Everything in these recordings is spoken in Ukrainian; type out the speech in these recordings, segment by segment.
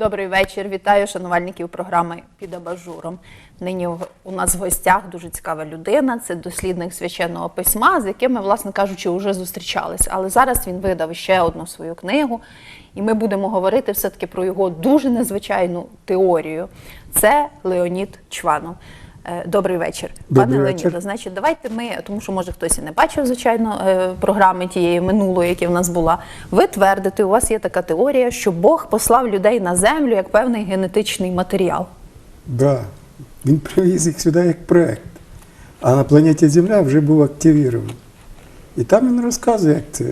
Добрий вечір. Вітаю шанувальників програми під абажуром. Нині у нас в гостях дуже цікава людина. Це дослідник священного письма, з яким ми, власне кажучи, вже зустрічались. Але зараз він видав ще одну свою книгу, і ми будемо говорити все-таки про його дуже незвичайну теорію. Це Леонід Чванов. Е, Добрий вечір, Добрий пане вечір. Леоніде. Значить, давайте ми, тому що може хтось і не бачив, звичайно, е, програми тієї минулої, яка в нас була. Ви твердите, у вас є така теорія, що Бог послав людей на землю як певний генетичний матеріал. Да. Він привіз їх сюди як проект. А на планеті Земля вже був активірований. І там він розказує, як це.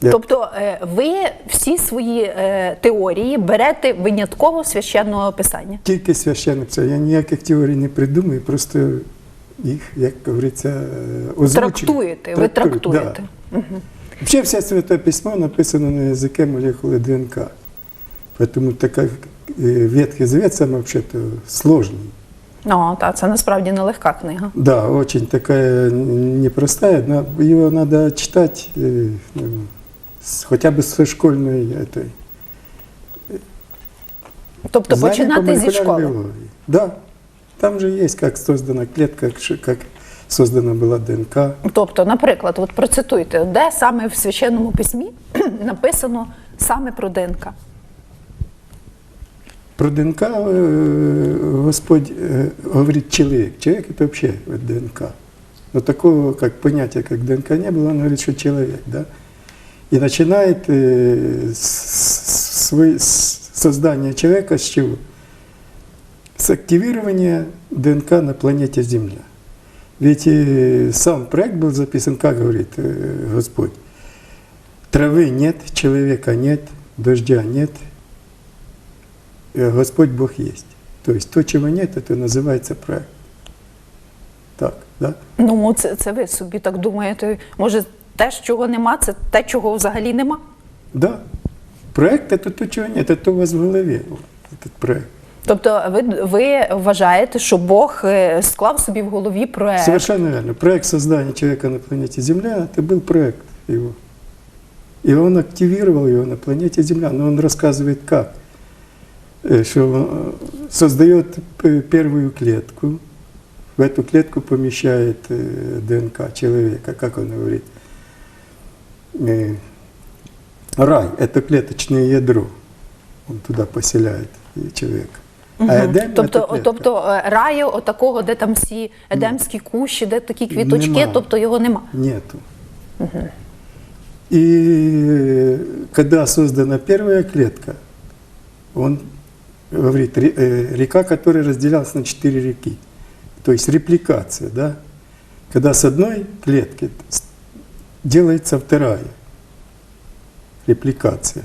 Тобто, е, ви всі свої е, теорії берете винятково священного писання. Тільки священник це. Я ніяких теорій не придумую, просто їх, як говориться, е, озвучую. Трактуєте, ви трактуєте. Да. Взагалі все святе письмо написано на язике молекули ДНК. Тому така Ветхий Завет саме взагалі сложний. Ну, так, це насправді нелегка книга. Да, очень такая непростая. но Его надо читать э, ну, с- хотя бы со школьной этой. Тобто знания по починати зі молекулярной школи. биологии. Да, там же есть, как создана клетка, как ш- как создана была ДНК. Тобто, наприклад, от процитуйте, де саме в священному письмі написано саме про ДНК. Про ДНК э, Господь э, говорит человек. Человек это вообще вот ДНК. Но такого как понятия, как ДНК не было, он говорит, что человек, да. И начинает э, с- с- свой- с создание человека с чего? С активирования ДНК на планете Земля. Ведь э, сам проект был записан, как говорит э, Господь, травы нет, человека нет, дождя нет, э, Господь Бог есть. То есть то, чего нет, это называется проект. Так, да? Ну, це, це ви собі так думаєте. Може, те, чого нема, це те, чого взагалі нема. Да. Проект это то, чего нет, это у вас в голове, вот этот проект. Тобто, ви, ви вважаєте, що Бог е, склав собі в голові проект. Совершенно верно. Проект создания человека на планете Земля, это был проект его. И он активировал его на планете Земля. Но он рассказывает как. Э, Что э, создает п- первую клетку, в эту клетку помещает э, ДНК человека, как он говорит. Э, Рай – это клеточное ядро. Он туда поселяет э, человека. А Едем – Тобто, это клетка. тобто е, раю, отакого, де там всі едемські кущі, де такі квіточки, Нема. тобто його нема. Нету. И когда создана первая клетка, он говорит, ре- э, река, которая разделялась на четыре реки. То есть репликация, да? Когда с одной клетки с- делается вторая репликация.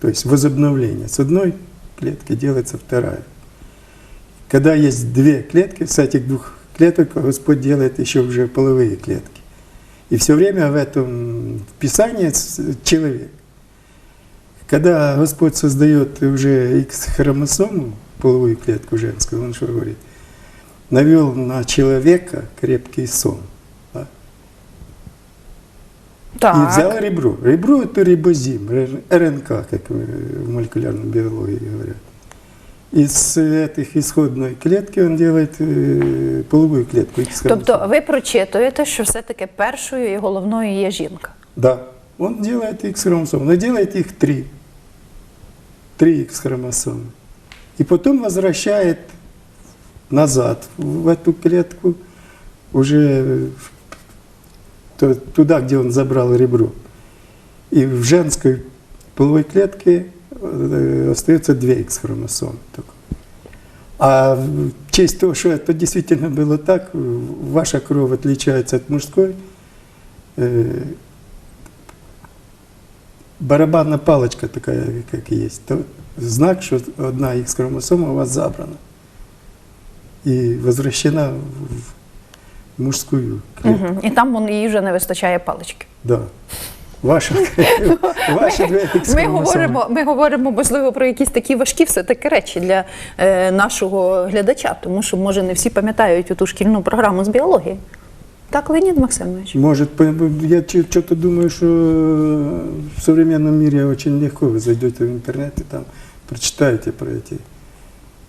То есть возобновление. С одной клетки делается вторая. Когда есть две клетки, с этих двух клеток Господь делает еще уже половые клетки. И все время в этом Писании человек. Когда Господь создает уже X-хромосому, половую клетку женскую, Он что говорит? Навел на человека крепкий сон. да? Так. И взял ребро. Ребро – это рибозим, р- РНК, как э, в молекулярной биологии говорят. Из этих исходной клетки он делает э, половую клетку. X-хромосому. Тобто ви прочитуєте, що все-таки першою і головною є жінка. Да, он делает X хромосом, но делает их три. Три X хромосомы. И потом возвращает назад в эту клетку, уже в- то- туда, где он забрал ребро. И в женской половой клетке э, остается две X хромосомы только. А в честь того, что это действительно было так, ваша кровь отличается от мужской, э, барабанная палочка такая, как есть, то знак, что одна X хромосома у вас забрана и возвращена в мужскую клетку. Угу. І там вон, їй вже не вистачає палички. Да. Ваша, ваші дві X Ми говоримо, ми говоримо, можливо, про якісь такі важкі все-таки речі для е, нашого глядача, тому що, може, не всі пам'ятають ту шкільну програму з біології. Так, Леонід Максимович? Может, я что-то думаю, что в современном мире очень легко. Вы зайдете в интернет, и там Прочитайте про эти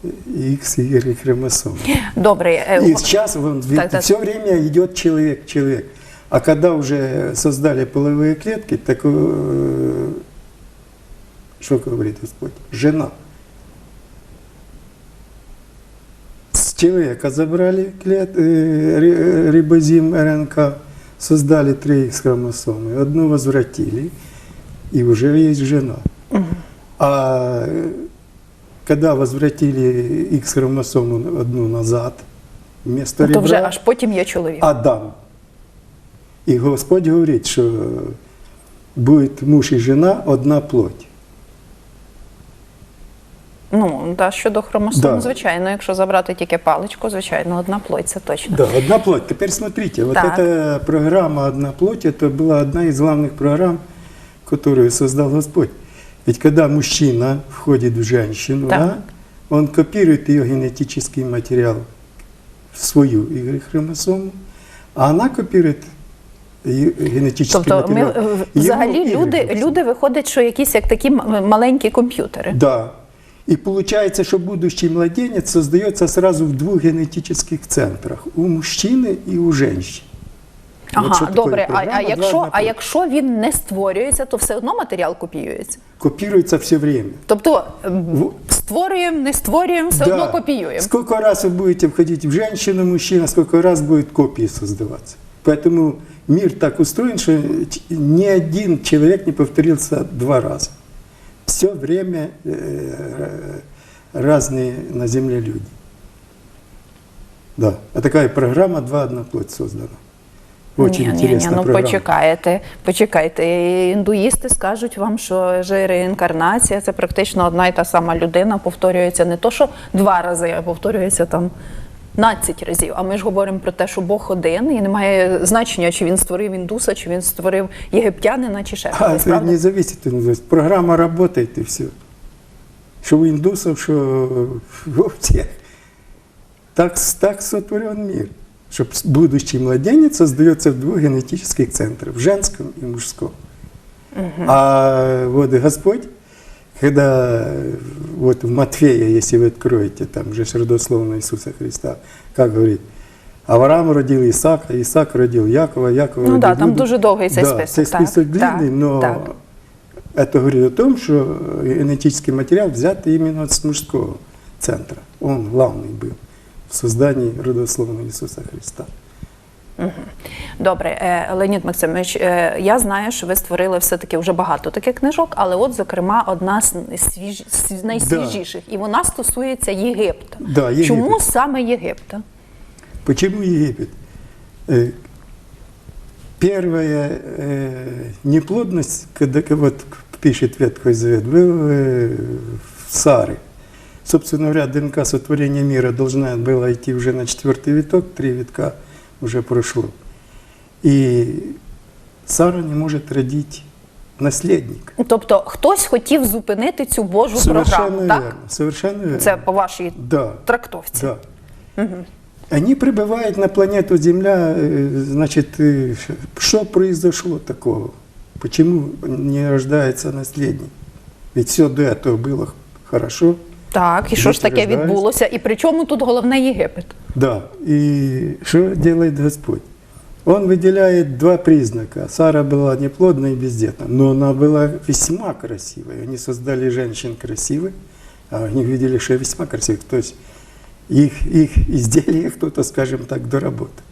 X, Y хромосомы. Добре, е, И сейчас он, Так, так. все время идет человек, человек. А когда уже создали половые клетки, так э, что говорит Господь? Жена. С человека забрали клет, э, ри- рибозим РНК, создали три X хромосомы, одну возвратили, и уже есть жена. А э, когда возвратили X хромосому одну назад, вместо то вже ребра, аж потім є чоловік. Адам. І Господь говорить, що буде муж і жена одна плоть. Ну, да, щодо хромосом, Да. звичайно, якщо забрати тільки паличку, звичайно, одна плоть, це точно. Да, одна плоть. Теперь смотрите, вот Так. эта программа «Одна плоть» это была одна из главных программ, которую создал Господь. Ведь когда мужчина входит в женщину, Так. да, он копирует ее генетический материал в свою Y-хромосому, а она копирует ее генетический Тобто, материал. е, взагалі люди, люди виходять, що якісь як такі маленькі комп'ютери. Да. И получается, что будущий младенец создается сразу в двух генетических центрах. У мужчины и у женщины. От що Ага, таке добре. А, програма а, «Два якщо, на а плюс»? якщо він не створюється, то все одно матеріал копіюється. Копируется все время. Тобто м, В- створюємо, не створюємо, все одно копіюємо. Сколько раз вы будете входить в женщину, мужчина, сколько раз будет копии создаваться. Поэтому мир так устроен, что ч- ни один человек не повторился два раза. Все время э, разные на Земле люди. Да. А такая программа «Два одна плоть» создана. Очень ні, ні, ні, ну программа. почекайте, почекайте. Індуїсти скажуть вам, що реінкарнація це практично одна і та сама людина, повторюється не то, що два рази, а повторюється там 15 разів. А ми ж говоримо про те, що Бог один, і немає значення, чи він створив індуса, чи він створив єгиптянина, чи ще это правда? не зависит. от нас. Программа работает и все. Что у индусов, что у всех. Так, так сотворен мир Что будущий младенец создается в двух генетических центрах, в женском и мужском. А вот Господь, когда э, вот в Матфея, если вы откроете, там же ж родословно Иисуса Христа, как говорит, Авраам родил Исаака, Исаак родил Якова, Якова Ну родил да, там Иуду. дуже довгий цей да, список, Цей так, список длинный, так, но так. это говорит о том, что генетический материал взят именно с мужского центра. Он главный был в создании родословного Иисуса Христа. Добре, е, Леонід Максимович, е, я знаю, що ви створили все-таки вже багато таких книжок, але от, зокрема, одна з свіж... з найсвіжіших, і вона стосується Єгипта. Да, Єгипет. Чому саме Єгипта? Почему Египет? Э, Первая э, неплодность, когда вот пишет Ветхий Завет, был э, в Сары. Собственно говоря, ДНК сотворения мира должна была идти уже на четвертый виток, три витка уже прошло. И Сара не может родить наследника. Тобто хтось хотів зупинити цю Божу Совершенно програму, верно. так? Совершенно верно. Це по вашій Да. трактовці. Да. Они прибывают на планету Земля, э, значит, э, что произошло такого? Почему не рождается наследник? Ведь все до этого было хорошо. Так, і що ж таке Підтверджаюсь. відбулося? І при чому тут головне Єгипет? Да. И что делает Господь? Он выделяет два признака. Сара была неплодна и бездетна, но она была весьма красивой. Они создали женщин красивых, а они видели, что весьма красивых. То есть их, их изделия кто-то, скажем так, доработал.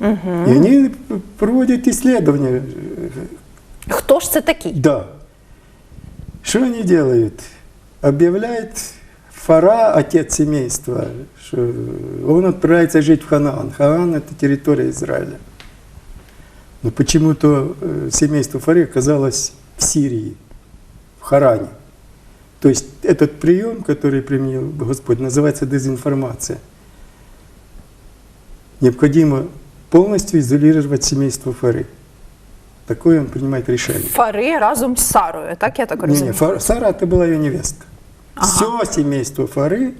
И они проводят исследования. Хто ж це такий? Да. Что они делают? Объявляет Фара, отец семейства, что он отправится жить в Ханаан. Ханаан – это территория Израиля. Но почему-то э, семейство Фары оказалось в Сирии, в Харане. То есть этот прием, который применил Господь, называется дезинформация. Необходимо полностью изолировать семейство Фары. Такое он принимает решение. Фари разом з Сарою, так я так Не, розумію? не, Фар- Сара это была ее невестка. Ага. Все семейство Фары,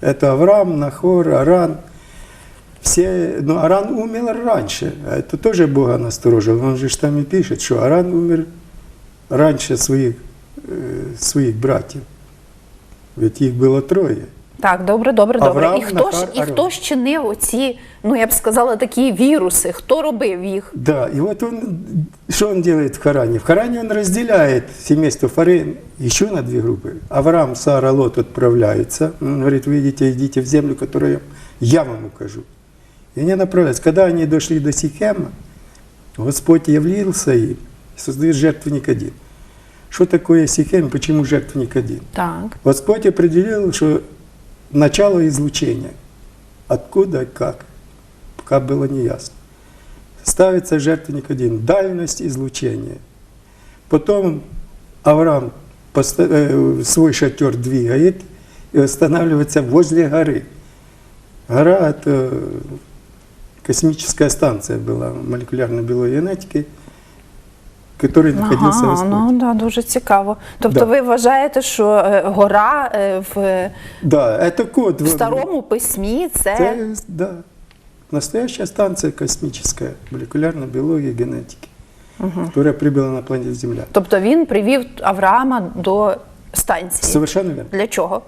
это Авраам, Нахор, Аран. Все, но Аран умер раньше, а это тоже Бога насторожил. Он же там и пишет, что Аран умер раньше своих, э, своих братьев. Ведь їх було троє. Так, добре, добре, добре. Авраам, І хто ж і хто ж чинив оці, ну я б сказала, такі віруси? Хто робив їх? Да, и вот он, что он делает в Харане? В Харане он разделяет семейство Фарен еще на две группы. Авраам, Сара, Лот отправляются. Он говорит, вы идите, идите в землю, которую я вам укажу. И они направляются. Когда они дошли до Сихема, Господь явился им и создает жертвенник один. Что такое Сихем, почему жертвенник один? Так. Господь определил, что начало излучения. Откуда и как, пока было неясно. Ставится жертвенник один. Дальность излучения. Потом Авраам поста- э, свой шатер двигает и останавливается возле горы. Гора – это космическая станция была молекулярной биологенетики, в которой находился Ага, Господь. ну да, дуже цікаво. Тобто Да. ви вважаєте, що е, гора е, в, Да, это код. в старому письмі це, Это, да, настоящая станция космическая, молекулярной биологии и генетики, которая прибыла на планету Земля. тобто він привів Авраама до станції. Совершенно верно. Для чого?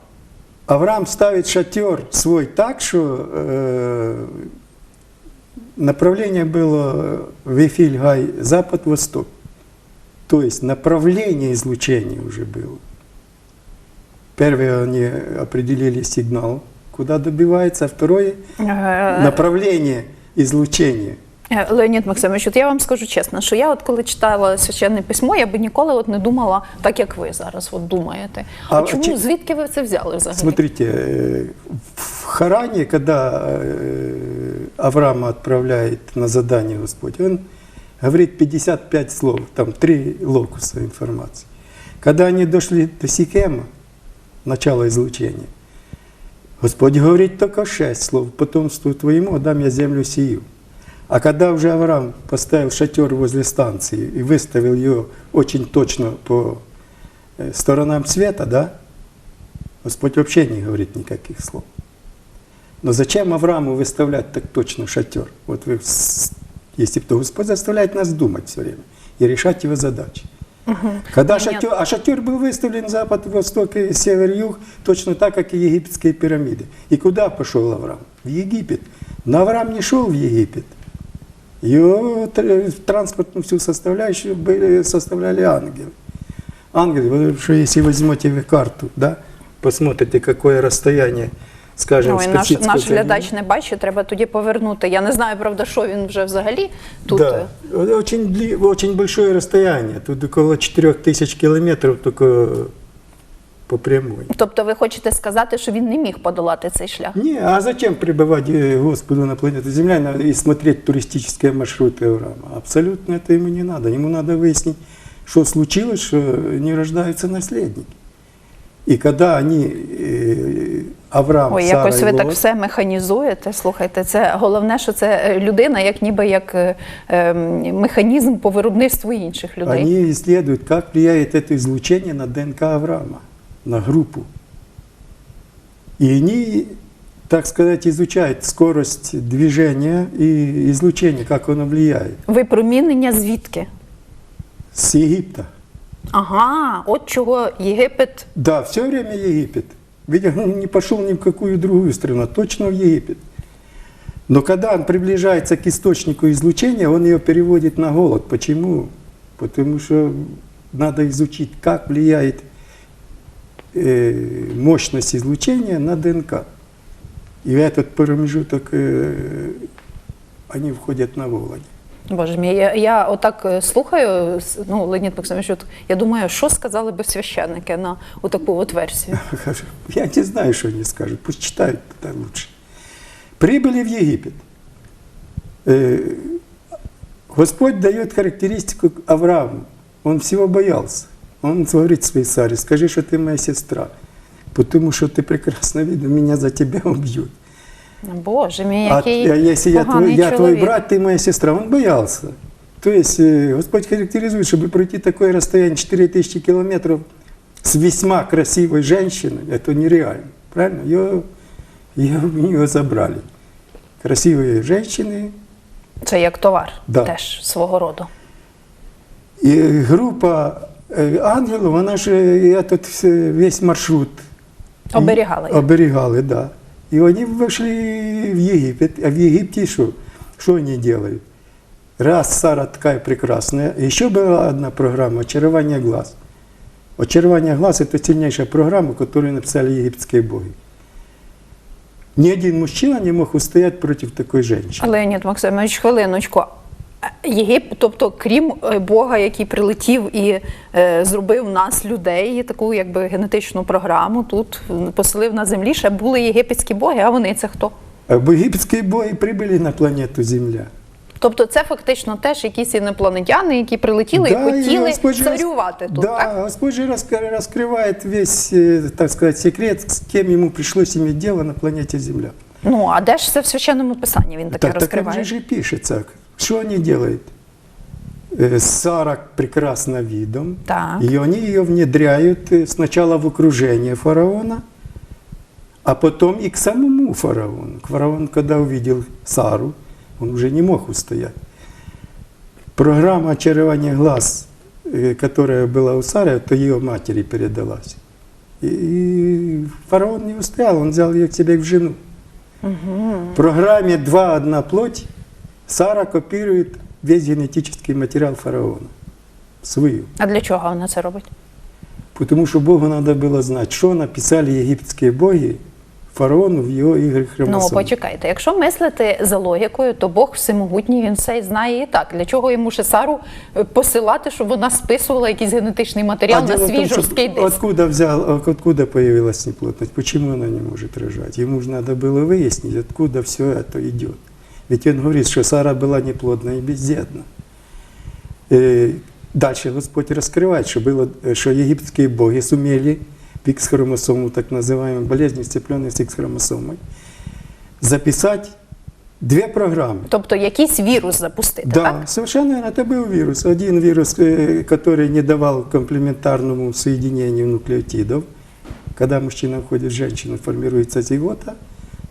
Авраам ставит шатер свой так, что э, направление было Вифиль-Гай, запад-восток. То есть направление излучения уже было. Первое они определили сигнал, куда добивается, а второе Е, направление излучения. Е, Леонід Максимович, от я вам скажу чесно, що я от коли читала священне письмо, я би ніколи от не думала так, як ви зараз от думаєте. А, А чому чи- звідки ви це взяли взагалі? Смотрите, э, в Харане, когда э, Авраама отправляет на задание Господь, он говорит 55 слов, там три локуса информации. Когда они дошли до Сихема, начала излучения, Господь говорит только шесть слов, потомству твоему дам я землю сию. А когда уже Авраам поставил шатер возле станции и выставил ее очень точно по э, сторонам света, да, Господь вообще не говорит никаких слов. Но зачем Аврааму выставлять так точно шатер? Вот вы, бы то Господь заставляет нас думать все время и решать его задачи. Когда Понятно. шатер, а шатер был выставлен запад, восток и север, юг, точно так, как и египетские пирамиды. И куда пошел Авраам? В Египет. Но Авраам не шел в Египет. Его тр- транспортную всю составляющую были, составляли ангелы. Ангелы, потому что если возьмете карту, да, посмотрите, какое расстояние, скажем, Ой, с наш, Персидского наш залива. глядач не бачить, треба тоді повернути. Я не знаю, правда, що він вже взагалі тут. Да, очень, дли- очень большое расстояние, тут около 4000 километров только по прямой. Тобто ви хочете сказати, що він не міг подолати цей шлях? Не, а зачем прибывать э, Господу на планету Земля на- и смотреть туристические маршруты Авраама? Абсолютно это ему не надо. Ему надо выяснить, что случилось, что не рождаются наследники. И когда они, э, Авраам, Ой, Сара якось ви так все механізуєте. Слухайте, це головне, що це е, людина, як ніби як е, ем, механізм по виробництву інших людей. Они исследуют, как влияет это излучение на ДНК Авраама, на группу. И они, так сказать, изучают скорость движения и излучение, как оно влияет. Випромінення звідки? С Египта. Ага, от чого Єгипет. Да, все время Египет. Ведь он не пошел ни в какую другую страну, а точно в Египет. Но когда он приближается к источнику излучения, он ее переводит на голод. Почему? Потому что надо изучить, как влияет э, мощность излучения на ДНК. И в этот промежуток э, они входят на Володе. Боже мій, я, я отак е, слухаю, с- ну, Леонід Максимович, от я думаю, що сказали би священники на таку от версію. Я не знаю, что они скажут. Пусть читают тогда лучше. Прибыли в Египет. Э, Господь дает характеристику Аврааму. Он всего боялся. Он говорит своей Саре, скажи, что ты моя сестра, потому что ты прекрасно видно, меня за тебя убьют. Боже мій, А, який а если я твой, поганий я твой чоловік. брат, ты моя сестра, он боялся. То есть э, Господь характеризует, чтобы пройти такое расстояние 4000 километров с весьма красивой женщиной, это нереально. Правильно? Ее, ее, у нее забрали. Красивые женщины. Це як товар Да. теж свого роду. И группа э, ангелов, она же э, этот э, весь маршрут Оберігали їх. Оберегали, да. И они вошли в Египет. А в Египте что? Что они делают? Раз Сара такая прекрасная. Еще была одна программа «Очарование глаз». «Очарование глаз» – это сильнейшая программа, которую написали египетские боги. Ни один мужчина не мог устоять против такой женщины. Леонід Максимович, хвилиночку. А Єгип, тобто, крім е, Бога, який прилетів і е, зробив нас, людей, таку якби генетичну програму, тут м, поселив на землі, ще були єгипетські боги, а вони це хто? А египетские боги прибыли на планету Земля. Тобто це фактично теж якісь інопланетяни, які прилетіли Да, і хотіли Господь же рас- царювати тут, Да, так? Господь же раска- раскрывает весь, э, так сказать, секрет, с кем ему пришлось иметь дело на планете Земля. Ну а де ж це в священному писанні він таке Так, так розкриває? же же пишется. Что они делают? Э, Сара прекрасна видом, Так. и они ее внедряют э, сначала в окружение фараона, а потом и к самому фараону. Фараон, когда увидел Сару, он уже не мог устоять. Программа очарования глаз, э, которая была у Сары, это ее матери передалась. И фараон не устоял, он взял ее к себе в жену. В программе «Два, одна плоть» Сара копирует весь генетический материал фараона. Свою. А для чого вона це робить? Потому что Богу надо было знать, что написали египетские боги фараону в его играх Ну, хромосом. почекайте, якщо мислити за логікою, то Бог всемогутній, він все й знає і так. Для чого йому ще Сару е, посилати, щоб вона списувала якийсь генетичний матеріал на дело в свій том, что жорсткий диск? откуда взял, откуда появилась неплотность, почему она не может рожать. Ему же надо было выяснить, откуда все это идет. Ведь он говорит, что Сара была неплодна и бездетна. Э, Дальше Господь раскрывает, что, было, э, что египетские боги сумели X-хромосому, так называемой болезни, сцепленной с X-хромосомой, записать две программы. Тобто якийсь вірус запустити, Да, так? совершенно верно. Это был вирус. Один вирус, э, который не давал комплементарному соединению нуклеотидов. Когда мужчина входит в женщину, формируется зигота,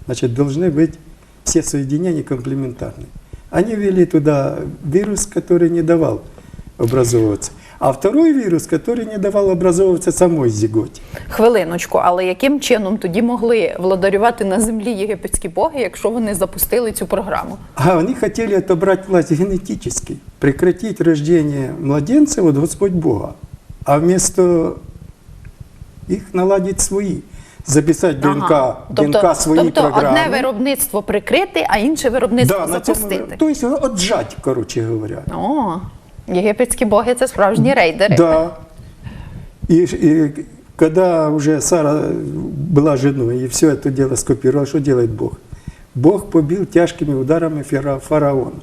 значит, должны быть все соединения комплементарны. Они ввели туда вирус, который не давал образовываться. А второй вирус, который не давал образовываться самой зиготе. Хвилиночку, але яким чином тоді могли владарювати на землі єгипетські боги, якщо вони запустили цю програму? А они хотели отобрать власть генетически, прекратить рождение младенца, вот Господь Бога, а вместо их наладить свои, записать ДНК, ДНК свои тобто одне программы. виробництво прикрити, а інше виробництво да, на цьому- запустити. то есть отжать, короче говоря. О, єгипетські боги це справжні рейдери. Да. И, и когда уже Сара была женой и все это дело скопировала, что делает Бог? Бог побил тяжкими ударами фара- фараона.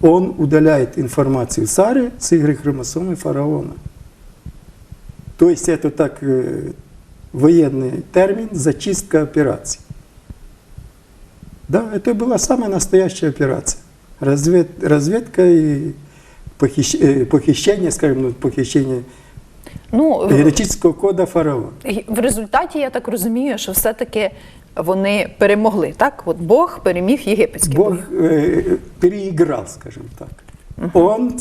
Он удаляет информацию Сары с игры хромосомы фараона. То есть это так э, военный термин «зачистка операций». Да, это была самая настоящая операция. Развед, разведка и похищ- э, похищение, скажем, ну, похищение Ну, в- генетического кода фараона. І В результаті я так розумію, що все-таки вони перемогли. Так, от Бог переміг єгипетські Бог боги. э, переиграл, скажем так. Он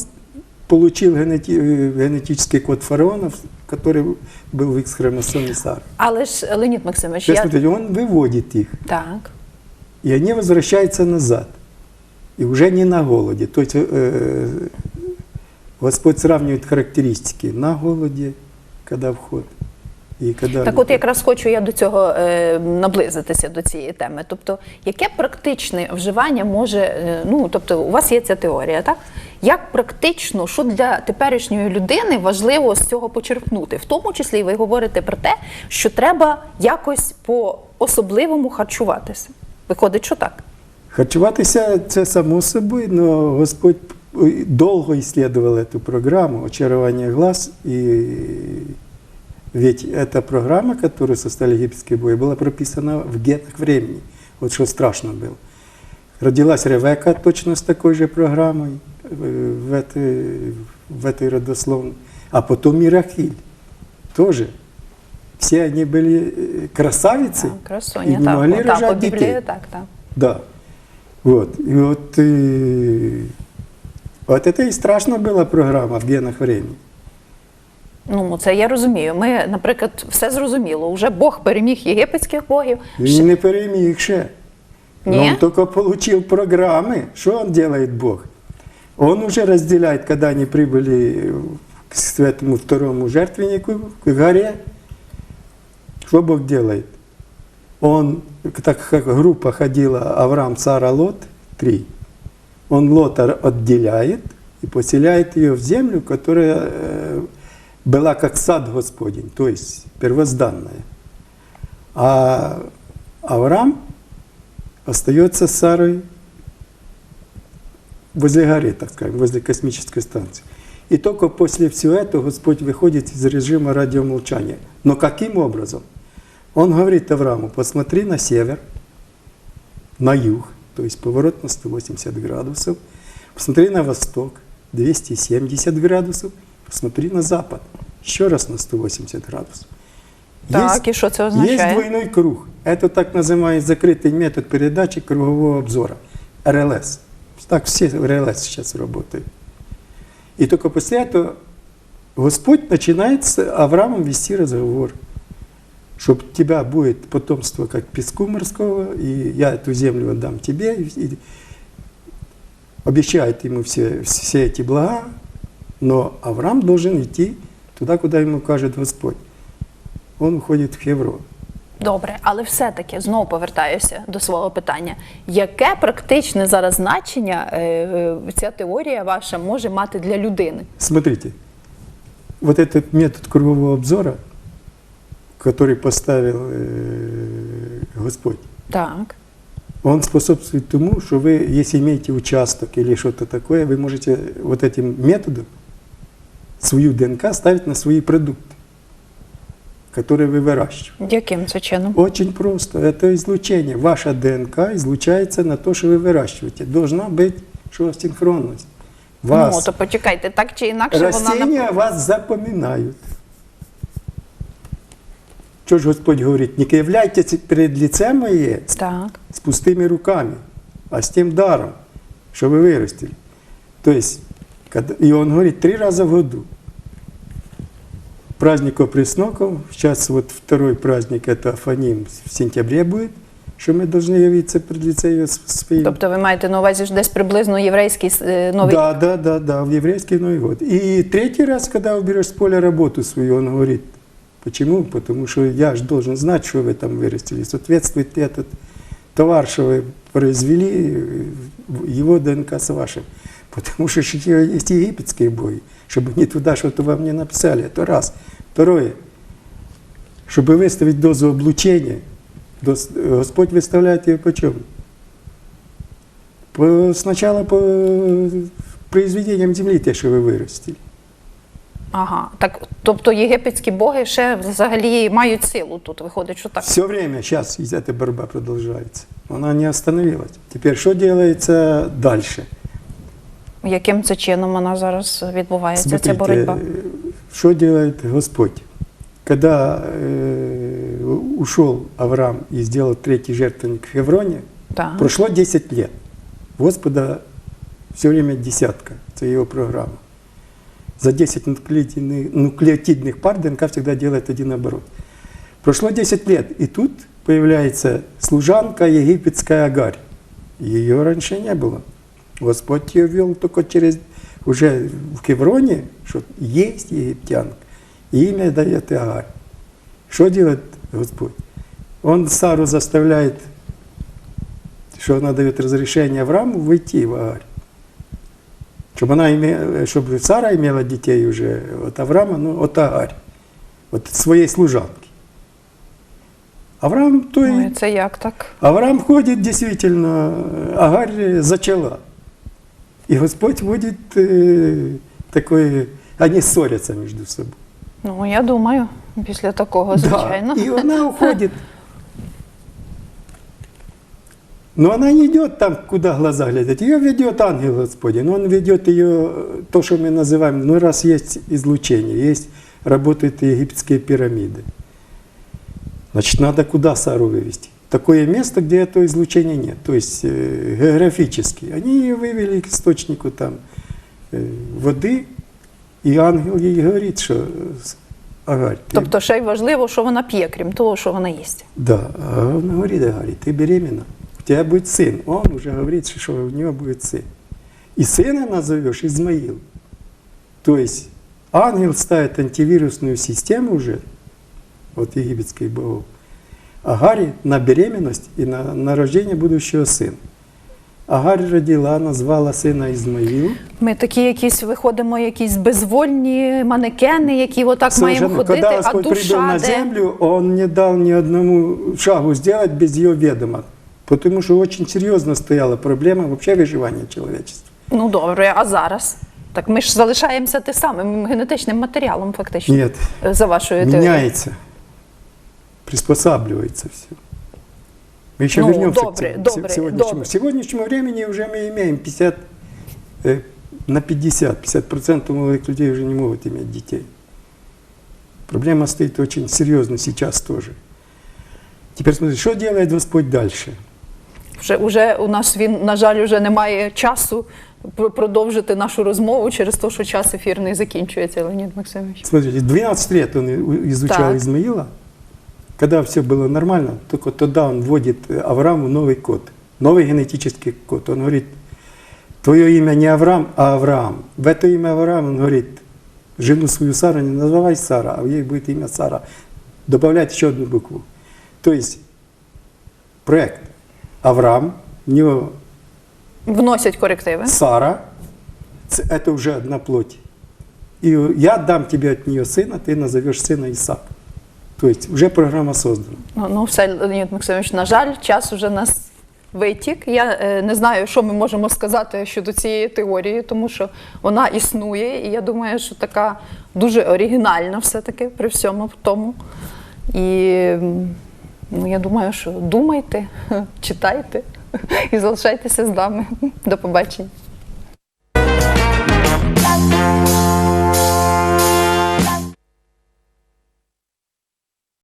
получил генети- э, генетический код фараонов, который был в X-хромосоме Сары. Але ж Леонід Максимович, Сейчас я смотрите, он выводит их, так. и они возвращаются назад. И уже не на голоде. То есть э, Господь сравнивает характеристики на голоде, когда вход, когда... Так, от якраз хочу я до цього е, наблизитися до цієї теми. Тобто, яке практичне вживання може, е, ну тобто, у вас є ця теорія, так? Як практично, що для теперішньої людини важливо з цього почерпнути? В тому числі ви говорите про те, що треба якось по особливому харчуватися. Виходить, що так? Харчуватися це само собою, але Господь е, довго исследовал эту программу «Очарование глаз». И ведь эта программа, которую составили египетские бои, была прописана в генах времени. Вот что страшно было. Родилась Ревека точно с такой же программой э, в этой, в этой родословной. А потом и Рахиль тоже. Все они были э, красавицы Так, и красуня, не так, могли о, так, рожать по Біблії, детей. так, так. Да. Вот. И вот, э, вот это и страшно была программа в генах времени. Ну, це я розумію. Ми, наприклад, все зрозуміло. Уже Бог переміг єгипетських богів. Він не переміг ще. Ні? Он только получил программы. Что он делает Бог? Он уже разделяет, когда они прибыли к этому второму жертвеннику, к горе. Что Бог делает? Он, так как группа ходила Авраам, Сара, Лот, три, он Лота отделяет и поселяет ее в землю, которая э, была как сад Господень, то есть первозданная. А Авраам остается с Сарой возле горы, так скажем, возле космической станции. И только после всего этого Господь выходит из режима радиомолчания. Но каким образом? Он говорит Аврааму, посмотри на север, на юг, то есть поворот на 180 градусов, посмотри на восток, 270 градусов, Смотри на запад. еще раз на 180 градусів. Так, Есть і що це означає? Є двойний круг. Это так называемый закрытый метод передачи кругового обзора РЛС. Так, все РЛС сейчас работают. И только после этого Господь начинает с Авраамом вести разговор, Щоб у тебя будет потомство, как песку морского, и я эту землю отдам тебе. И обещает ему все, все эти блага, но Авраам должен идти туда, куда ему кажет Господь. Он уходит в Хеврон. Добре, але все-таки знову повертаюся до свого питання. Яке практичне зараз значення е, е, ця теорія ваша може мати для людини? Смотрите, вот этот метод кругового обзора, который поставил э, Господь, Так. он способствует тому, что вы, если имеете участок или что-то такое, вы можете вот этим методом свою ДНК ставить на свои продукты, которые вы выращиваете. Яким це чином? Очень просто. Это излучение. Ваша ДНК излучается на то, что вы выращиваете. Должна быть что синхронность. Вас Ну, то почекайте, так чи інакше вона Растения на вас запоминают. Что же Господь говорит? Не являйтесь перед лицем мое так. с пустыми руками, а с тем даром, что вы вырастили. То есть, когда- и он говорит три раза в году. Праздник опресноков, сейчас вот второй праздник, это Афаним, в сентябре будет, что мы должны явиться пред лице ее своим. Тобто ви маєте на увазі ж десь приблизно єврейський е, новий Да, да, да, да, в еврейский Новый год. И третий раз, когда уберешь с поля работу свою, он говорит, почему? Потому что я же должен знать, что вы там вырастили. Соответствует этот товар, что вы произвели, э, его ДНК с вашим. Потому что ж есть египетские бои, чтобы они туда что-то вам не написали. Это раз. Второе, чтобы выставить дозу облучения, дос- Господь выставляет ее почем? По, сначала по произведениям земли, те, що ви виростили. Ага. Так, тобто єгипетські боги ще взагалі мають силу тут. Виходить, що так. Все время сейчас эта борьба продолжается. Она не остановилась. Теперь что делается дальше? Яким це чином вона зараз відбувається, ця Смотрите, боротьба? э, что делает Господь? Когда э, ушел Авраам и сделал третий жертвенник в Хевроне, Так. прошло 10 лет. Господа все время десятка, это его программа. За 10 нуклеотидных, нуклеотидных пар ДНК всегда делает один оборот. Прошло 10 лет, и тут появляется служанка египетская Агарь. Ее раньше не было. Господь ее вел только через, уже в Хевроне, что есть египтянка, и имя дает Агарь. Что делает Господь? Он Сару заставляет что она дает разрешение Аврааму выйти в Агарь. Чтобы, она имела, чтобы Сара имела детей уже от Авраама, ну, от Агарь, от своей служанки. Авраам, то Ой, и, це як так? Авраам ходит действительно, Агарь зачала. И Господь вводит э, такое, они ссорятся между собой. Ну, я думаю, після такого, звичайно. Да, и она уходит. Но она не идет там, куда глаза глядят. Ее ведет ангел Господень. Он ведет ее, то, что мы называем, ну раз есть излучение, есть, работают египетские пирамиды. Значит, надо куда Сару вывести? Такое место, где этого излучения нет. То есть э, географически. Они ее вывели к источнику там э, воды, І ангел їй говорить, що Агарь, ти Тобто ще й важливо, що вона п'є, крім того, що вона їсть. Да, а он говорит Агаре, ты беременна, у тебя будет сын. Он уже говорит, что у него будет сын. И сына назовешь Измаил. То есть ангел ставит антивирусную систему уже, вот египетских богов, Агаре на беременность и на, на рождение будущего сына. Агарь родила, назвала сына Измаил. Ми такі якісь виходимо, якісь безвольні манекени, які отак маємо Совершенно. ходити, Когда а Господь прибыл душа на де? землю, Он не дал ни одному шагу сделать без ее ведома. Потому что очень серьезно стояла проблема вообще выживания человечества. Ну добре, а зараз? Так ми ж залишаємося тим самим генетичним матеріалом, фактично. Нет, За вашою теорією. меняется, приспосабливается все. Мы еще Ну, вернемся добре, к тем- добре, к сегодняшнему. добре. К сегодняшнему времени уже мы имеем 50 э, на 50. 50% молодых людей уже не могут иметь детей. Проблема стоит очень серьезно сейчас тоже. Теперь смотрите, что делает Господь дальше? Вже, уже у нас він, на жаль, вже немає часу пр- продовжити нашу розмову через те, що час ефірний закінчується, Леонід Максимович. Смотрите, 12 лет он и- изучал Так. Измаила. Когда все было нормально, только тогда он вводит э, Аврааму новый код, новый генетический код. Он говорит, твое имя не Авраам, а Авраам. В это имя Авраам он говорит, жену свою Сару не называй Сара, а в ей будет имя Сара. Добавляет еще одну букву. То есть проект Авраам, в него Вносять корективи. Сара, ц- это уже одна плоть. И я дам тебе от нее сына, ты назовешь сына Исаак. То есть уже программа создана. Ну, ну все, Леонід Максимович, на жаль, час уже нас витік. Я е, не знаю, що ми можемо сказати щодо цієї теорії, тому що вона існує, і я думаю, що така дуже оригінальна все-таки при всьому тому. І ну, я думаю, що думайте, читайте і залишайтеся з нами. До побачення.